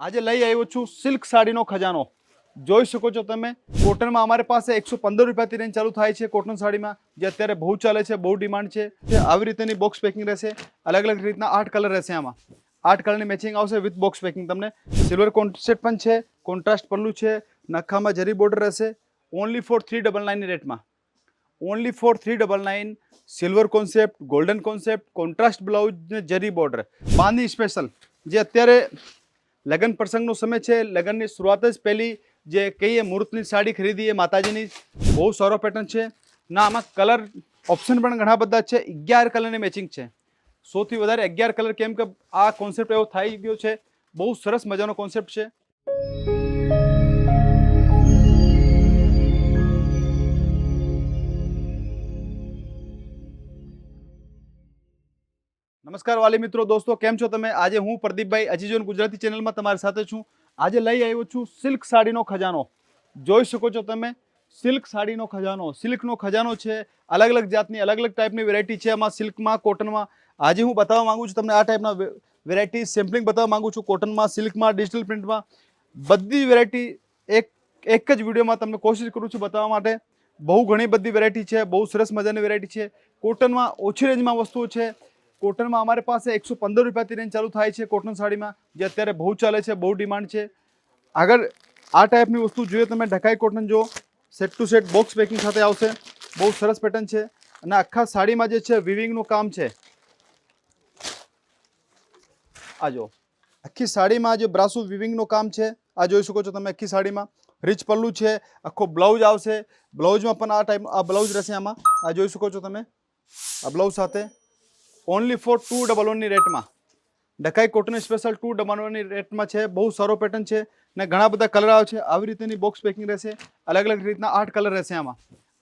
આજે લઈ આવ્યો છું સિલ્ક સાડીનો ખજાનો. જોઈ શકો છો તમે, કોટનમાં અમારી પાસે એકસો પંદર રૂપિયાથી રેન્જ ચાલુ થાય છે કોટન સાડીમાં. જે અત્યારે બહુ ચાલે છે, બહુ ડિમાન્ડ છે. જે આવી રીતેની બોક્સ પેકિંગ રહેશે. અલગ અલગ રીતના આઠ કલર રહેશે આમાં. આઠ કલરની મેચિંગ આવશે વિથ બોક્સ પેકિંગ તમને. સિલ્વર કોન્સેપ્ટ પણ છે કોન્ટ્રાસ્ટ પલ્લું છે, નખામાં જરી બોર્ડર રહેશે. ઓનલી ફોર થ્રી ડબલ નાઇનની રેટમાં only four three double nine silver concept golden concept contrast blouse ને જરી બોર્ડર બાંધી સ્પેશિયલ જે અત્યારે લગ્ન પ્રસંગનો સમય છે. લગ્નની શરૂઆત જ પહેલી જે કહીએ મુહૂર્તની સાડી ખરીદી એ માતાજીની. બહુ સારો પેટર્ન છે. ના, આમાં કલર ઓપ્શન પણ ઘણા બધા છે. અગિયાર કલરની મેચિંગ છે. સૌથી વધારે અગિયાર કલર કેમ કે આ કોન્સેપ્ટ એવો થઈ ગયો છે. બહુ સરસ મજાનો કોન્સેપ્ટ છે. નમસ્કાર વાલી મિત્રો, દોસ્તો, કેમ છો તમે? આજે હું પ્રદીપભાઈ અજીજોન ગુજરાતી ચેનલમાં તમારી સાથે છું. આજે લઈ આવ્યો છું સિલ્ક સાડીનો ખજાનો. જોઈ શકો છો તમે, સિલ્ક સાડીનો ખજાનો, સિલ્કનો ખજાનો છે. અલગ અલગ જાતની અલગ અલગ ટાઈપની વેરાયટી છે એમાં સિલ્કમાં કોટનમાં આજે હું બતાવવા માગું છું, તમને આ ટાઈપના વેરાયટી સેમ્પલિંગ બતાવવા માગું છું કોટનમાં સિલ્કમાં ડિજિટલ પ્રિન્ટમાં બધી વેરાયટી એક એક જ વિડીયોમાં તમને કોશિશ કરું છું બતાવવા માટે. બહુ ઘણી બધી વેરાયટી છે, બહુ સરસ મજાની વેરાયટી છે. કોટનમાં ઓછી રેન્જમાં વસ્તુઓ છે. કોટનમાં અમારી પાસે એકસો પંદર રૂપિયાથી રેન્જ ચાલુ થાય છે કોટન સાડીમાં, જે અત્યારે બહુ ચાલે છે, બહુ ડિમાન્ડ છે. આગળ આ ટાઈપની વસ્તુ જોઈએ તમે ઢકાઈ કોટન જો set two set box packing સાથે આવશે. બહુ સરસ પેટર્ન છે. અને આખા સાડીમાં જે છે વિવિંગનું કામ છે. આ જો આખી સાડીમાં જે બ્રાસુ વિવિંગનું કામ છે, આ જોઈ શકો છો તમે આખી સાડીમાં. રીચ પલ્લું છે, આખો બ્લાઉઝ આવશે. બ્લાઉઝમાં પણ આ ટાઈપ આ બ્લાઉઝ રહેશે આમાં. આ જોઈ શકો છો તમે. આ બ્લાઉઝ સાથે ઓનલી ફોર ટુ ડબલ વનની રેટમાં Dhakai cotton special two double વનની રેટમાં છે, બહુ સારો પેટર્ન છે ને ઘણા બધા કલર આવે છે. આવી રીતની બોક્સ પેકિંગ રહેશે. અલગ અલગ રીતના આઠ કલર રહેશે આમાં.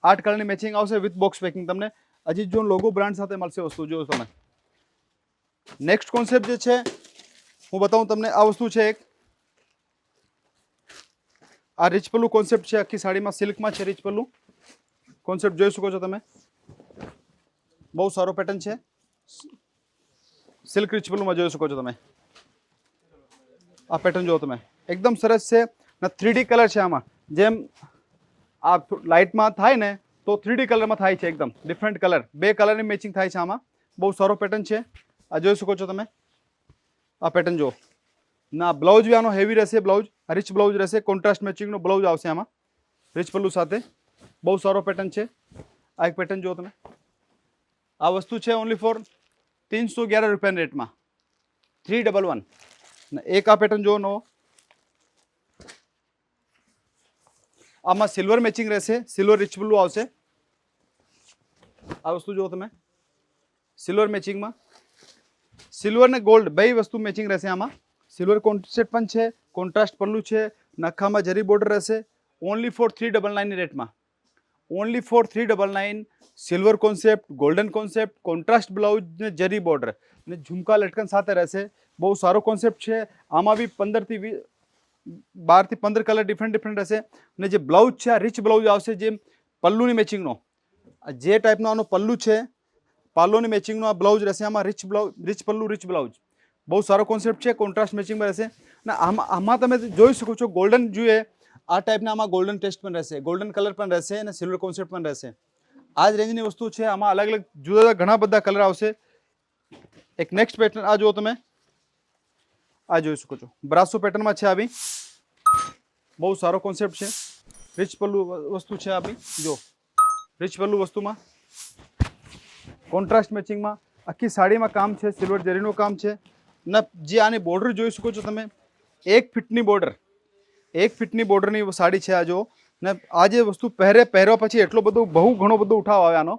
આઠ કલરની મેચિંગ આવશે વિથ બોક્સ પેકિંગ તમને. હજી જો લોગો બ્રાન્ડ સાથે મળશે વસ્તુ જો તમે. નેક્સ્ટ કોન્સેપ્ટ જે છે, હું બતાવું તમને આ વસ્તુ છે એક. આ રીચ પલ્લુ કોન્સેપ્ટ છે આખી સાડીમાં, સિલ્કમાં છે રીચ પલ્લુ કોન્સેપ્ટ જોઈ શકો છો તમે. બહુ સારો પેટર્ન છે. સિલ્ક રિચ પલુમાં જોઈ શકો છો તમે. આ પેટર્ન જુઓ તમે. એકદમ સરસ છે ને થ્રીડી કલર છે આમાં. જેમ આ લાઇટમાં થાય ને, તો થ્રીડી કલરમાં થાય છે એકદમ. ડિફરન્ટ કલર બે કલરની મેચિંગ થાય છે આમાં. બહુ સારો પેટર્ન છે. આ જોઈ શકો છો તમે. આ પેટર્ન જુઓ. ના બ્લાઉઝ બી આનો હેવી રહેશે બ્લાઉઝ રિચ બ્લાઉઝ રહેશે. કોન્ટ્રાસ્ટ મેચિંગનો બ્લાઉઝ આવશે આમાં. રિચ પલ્લુ સાથે. બહુ સારો પેટર્ન છે. આ એક પેટર્ન જુઓ તમે. આ વસ્તુ છે ઓનલી ફોર તીનસો અગિયાર રૂપિયાની રેટમાં. થ્રી ડબલ વન ને એક આ પેટર્ન જુઓ નવો. આમાં સિલ્વર મેચિંગ રહેશે. સિલ્વર રીચ બ્લુ આવશે. આ વસ્તુ જુઓ તમે. સિલ્વર મેચિંગમાં સિલ્વર ને ગોલ્ડ બે વસ્તુ મેચિંગ રહેશે આમાં. સિલ્વર કોન્સેપ્ટ પણ છે કોન્ટ્રાસ્ટ પલ્લું છે, નખામાં જરી બોર્ડર રહેશે. ઓનલી ફોર થ્રી ડબલ નાઇનની રેટમાં. Only four three double nine silver concept golden concept contrast blouse ને જરી બોર્ડર ને ઝુમકા લટકન સાથે રહેશે. બહુ સારો કોન્સેપ્ટ છે. આમાં બી પંદરથી વીસ બારથી પંદર કલર ડિફરન્ટ ડિફરન્ટ રહેશે અને જે બ્લાઉઝ છે, આ રીચ બ્લાઉઝ આવશે જેમ પલ્લુની મેચિંગનો જે ટાઈપનો આનો પલ્લુ છે પાલોની મેચિંગનો આ બ્લાઉઝ રહેશે. આમાં રીચ બ્લાઉઝ રીચ પલ્લુ રીચ બ્લાઉઝ બહુ સારો કોન્સેપ્ટ છે. કોન્ટ્રાસ્ટ મેચિંગમાં રહેશે. અને આમાં આમાં તમે જોઈ શકો છો ગોલ્ડન જોઈએ આ ટાઈપના આમાં ગોલ્ડન ટેસ્ટ પણ રહેશે. ગોલ્ડન કલર પણ રહેશે અને સિલ્વર કોન્સેપ્ટ પણ રહેશે. આ જ રેન્જની વસ્તુ છે. આમાં અલગ અલગ જુદા જુદા ઘણા બધા કલર આવશે. એક નેક્સ્ટ પેટર્ન આ જુઓ તમે. આ જોઈ શકો છો. બ્રાસો પેટર્નમાં છે આવી. બહુ સારો કોન્સેપ્ટ છે. રિચ પલ્લુ વસ્તુ છે આવી જો રિચ પલ્લુ વસ્તુમાં. કોન્ટ્રાસ્ટ મેચિંગમાં આખી સાડીમાં કામ છે. સિલ્વર જરીનું કામ છે. ને જે આની બોર્ડર જોઈ શકો છો તમે. એક ફીટની બોર્ડર એક ફીટની બોર્ડરની સાડી છે આ જો ને આ જે વસ્તુ પહેરે પહેર્યા પછી એટલો બધો બહુ ઘણો બધો ઉઠાવ આવે આનો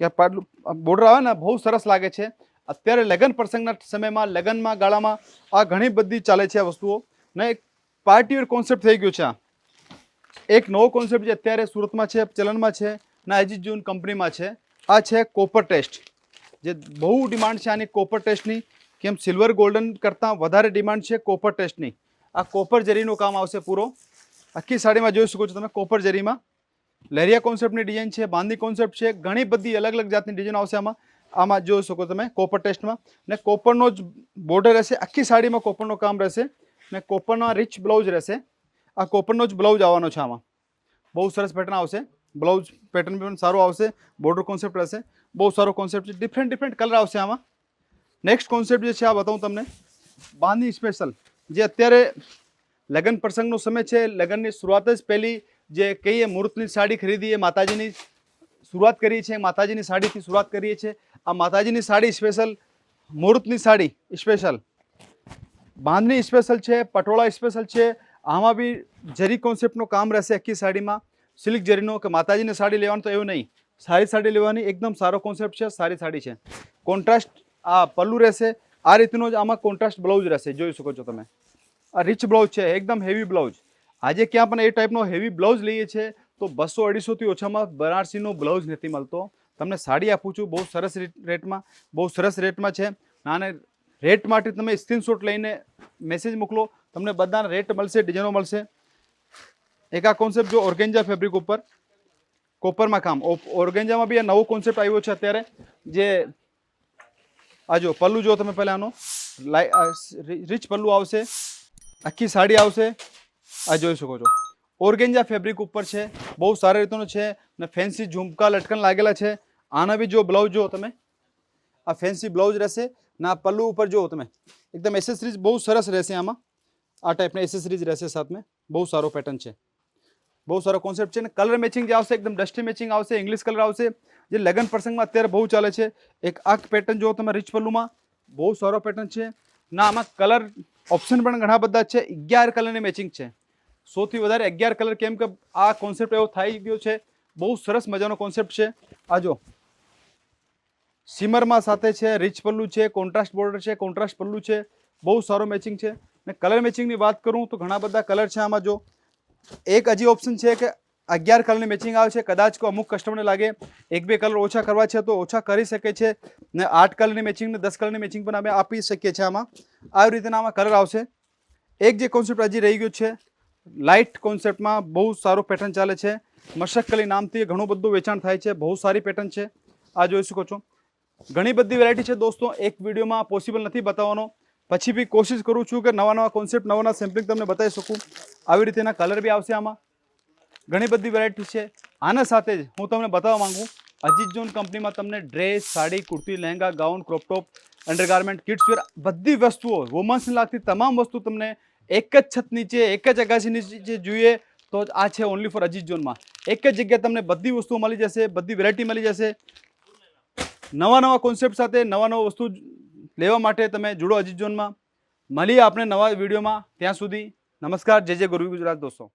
કે બોર્ડર આવે ને બહુ સરસ લાગે છે. અત્યારે લગ્ન પ્રસંગના સમયમાં, લગ્નમાં, ગાળામાં આ ઘણી બધી ચાલે છે આ વસ્તુઓ. ને એક પાર્ટીવેર કોન્સેપ્ટ થઈ ગયો છે આ. એક નવો કોન્સેપ્ટ જે અત્યારે સુરતમાં છે ચલણમાં છે, ને હજી જૂન કંપનીમાં છે. આ છે કોપર ટેસ્ટ જે બહુ ડિમાન્ડ છે આની કોપર ટેસ્ટની કેમ સિલ્વર ગોલ્ડન કરતાં વધારે ડિમાન્ડ છે કોપર ટેસ્ટની આ કોપર જરીનું કામ આવશે પૂરો. આખી સાડીમાં જોઈ શકો છો તમે, કોપર જરીમાં લહેરિયા કોન્સેપ્ટની ડિઝાઇન છે, બાંધી કોન્સેપ્ટ છે, ઘણી બધી અલગ અલગ જાતની ડિઝાઇન આવશે આમાં. આમાં જોઈ શકો તમે, કોપર ટેસ્ટમાં. ને કોપરનો જ બોર્ડર રહેશે, આખી સાડીમાં કોપરનું કામ રહેશે. ને કોપરના રિચ બ્લાઉઝ રહેશે. આ કોપરનો જ બ્લાઉઝ આવવાનો છે આમાં. બહુ સરસ પેટર્ન આવશે. બ્લાઉઝ પેટર્ન પણ સારું આવશે બોર્ડર કોન્સેપ્ટ રહેશે. બહુ સારો કોન્સેપ્ટ છે ડિફરન્ટ ડિફરન્ટ કલર આવશે આમાં. નેક્સ્ટ કોન્સેપ્ટ જે છે, આ બતાવું તમને. બાંધી સ્પેશિયલ જે અત્યારે લગ્ન પ્રસંગનો સમય છે. લગ્નની શરૂઆત જ પહેલી જે કહીએ મુહૂર્તની સાડી ખરીદીએ, માતાજીની શરૂઆત કરીએ છીએ. માતાજીની સાડીથી શરૂઆત કરીએ છીએ. આ માતાજીની સાડી સ્પેશિયલ મુહૂર્તની સાડી સ્પેશિયલ બાંધણી સ્પેશિયલ છે, પટોળા સ્પેશિયલ છે. આમાં બી જરી કોન્સેપ્ટનું કામ રહેશે આખી સાડીમાં. સિલ્ક જરીનો કે માતાજીની સાડી લેવાનું તો એવું નહીં. સારી સાડી લેવાની એકદમ સારો કોન્સેપ્ટ છે, સારી સાડી છે. કોન્ટ્રાસ્ટ આ પલ્લુ રહેશે. આ રીતનો જ આમાં કોન્ટ્રાસ્ટ બ્લાઉઝ રહેશે. જોઈ શકો છો તમે. આ રિચ બ્લાઉઝ છે, એકદમ હેવી બ્લાઉઝ આજે ક્યાં પણ એ ટાઈપનો હેવી બ્લાઉઝ લઈએ છીએ, તો બસો અઢીસોથી ઓછામાં બનારસીનો બ્લાઉઝ નથી મળતો. તમને સાડી આપું છું, બહુ સરસ રેટમાં, બહુ સરસ રેટમાં છે. નાને રેટ માટે તમે સ્ક્રીનશોટ લઈને મેસેજ મોકલો, તમને બધાના રેટ મળશે ડિઝાઇનો મળશે. એક આ કોન્સેપ્ટ જો ઓર્ગેન્જા ફેબ્રિક ઉપર કોપરમાં કામ. ઓર્ગેન્જામાં બી આ નવો કોન્સેપ્ટ આવ્યો છે અત્યારે, જે આ જો, પલ્લુ જો તમે પહેલાં આનો રિચ પલ્લુ આવશે. આખી સાડી આવશે? આ જોઈ શકો છો. ઓર્ગેન્જા ફેબ્રિક ઉપર છે, બહુ સારી રીતનું છે ને ફેન્સી ઝુમકા લટકન લાગેલા છે. આના બી જો બ્લાઉઝ જો તમે. આ ફેન્સી બ્લાઉઝ રહેશે ને પલ્લુ ઉપર જુઓ તમે. એકદમ એસેસરીઝ બહુ સરસ રહેશે આમાં. આ ટાઈપના એસેસરીઝ રહેશે સાથમાં. બહુ સારો પેટર્ન છે. બહુ સારો કોન્સેપ્ટ છે અને કલર મેચિંગ જે આવશે, એકદમ ડસ્ટી મેચિંગ આવશે ઇંગ્લિશ કલર આવશે. જે લગ્ન પ્રસંગમાં અત્યારે બહુ ચાલે છે. એક આ પેટર્ન જો તમે રિચ પલ્લુમાં. બહુ સારો પેટર્ન છે. ના, આમાં કલર ઓપ્શન પણ ઘણા બધા છે. અગિયાર કલરની મેચિંગ છે. સૌથી વધારે અગિયાર કલર કેમ કે આ કોન્સેપ્ટ એવો થઈ ગયો છે. બહુ સરસ મજાનો કોન્સેપ્ટ છે. આ જો. સિમરમાં સાથે છે રિચ પલ્લુ છે કોન્ટ્રાસ્ટ બોર્ડર છે કોન્ટ્રાસ્ટ પલ્લુ છે. બહુ સારો મેચિંગ છે. ને કલર મેચિંગની વાત કરું તો ઘણા બધા કલર છે આમાં જો. એક હજી ઓપ્શન છે કે અગિયાર કલરની મેચિંગ આવે છે. કદાચ કોઈ અમુક કસ્ટમરને લાગે એક બે કલર ઓછા કરવા છે તો ઓછા કરી શકે છે ને આઠ કલરની મેચિંગ ને દસ કલરની મેચિંગ પણ અમે આપી શકીએ છીએ આમાં. આવી રીતના આમાં કલર આવશે. એક જે કોન્સેપ્ટ હજી રહી ગયો છે લાઇટ કોન્સેપ્ટમાં બહુ સારું પેટર્ન ચાલે છે. મશક્કલી નામથી ઘણું બધું વેચાણ થાય છે. બહુ સારી પેટર્ન છે. આ જોઈ શકો છો. ઘણી બધી વેરાયટી છે દોસ્તો. એક વિડીયોમાં પોસિબલ નથી બતાવવાનો. પછી બી કોશિશ કરું છું કે નવા નવા કોન્સેપ્ટ નવા નવા સેમ્પલિંગ તમને બતાવી શકું. આવી રીતેના કલર બી આવશે આમાં. ઘણી બધી વેરાયટી છે. આના સાથે જ હું તમને બતાવવા માંગુ, અજીત જોન કંપનીમાં તમને dress sari, kurti, lehenga gown crop top undergarment kidswear બધી વસ્તુઓ વુમન્સને લાગતી તમામ વસ્તુ તમને એક જ છત નીચે, એક જ અગાસી નીચે જોઈએ, તો આ છે ઓનલી ફોર અજીત ઝોનમાં એક જ જગ્યાએ તમને બધી વસ્તુઓ મળી જશે, બધી વેરાયટી મળી જશે. નવા નવા કોન્સેપ્ટ સાથે નવા નવા વસ્તુ લેવા માટે તમે જુડો અજીત ઝોનમાં મળીએ આપણે નવા વિડીયોમાં. ત્યાં સુધી નમસ્કાર. જય જય ગુરુ ગુજરાત દોસ્તો.